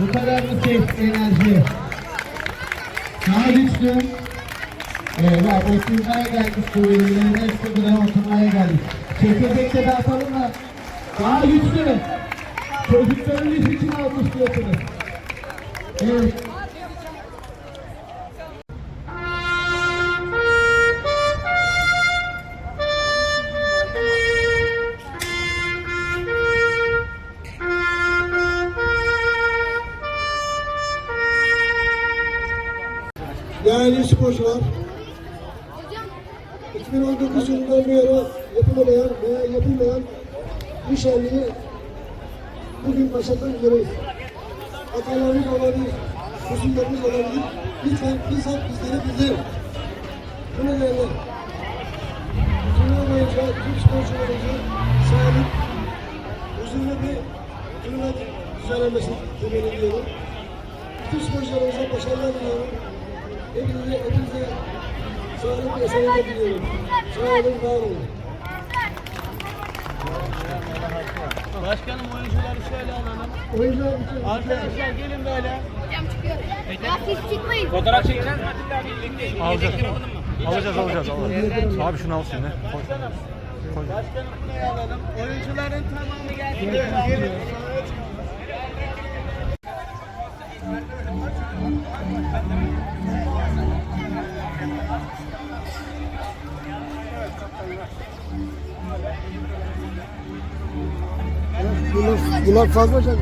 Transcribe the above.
Bu kadar mı ses enerji? Daha güçlü. Eyvah oturmaya geldik bu ürünlerin hepsi buraya oturmaya geldik. Çekirdekte dağıtalım mı? Daha güçlü. Çocuklarınız için alkışlıyorsunuz. Evet. Değerli sporcular, 2019 yılından bu yana yapılmayan veya yapılmayan bu şenliği bugün başlatmak üzereyiz. Hatalarımız olabilir, kusurlarımız olabilir. Lütfen bizzat bizlere bildirin. Bu nedenle turnuva boyunca tüm sporcularımıza sağlık, huzurlu bir turnuva düzenlenmesini temenni ediyorum. Bütün sporcularımıza başarılar diliyorum. Hepinize, hepinize sağlık ve sağlık diliyorum. Sağ olun, var olun. Başkanım oyuncuları şöyle alalım. Oyuncular bütün Arkadaşlar gelin böyle. Hocam çıkıyor. Ya siz çıkmayın. Fotoğraf çekeceğiz mi? Birlikte. Alacağız. Alacağız, alacağız, alacağız. Abi şunu al şimdi. Koy. Koy. Başkanım buraya alalım. Oyuncuların tamamı gelsin. Gelin. Bunlar, bunlar fazla. Yani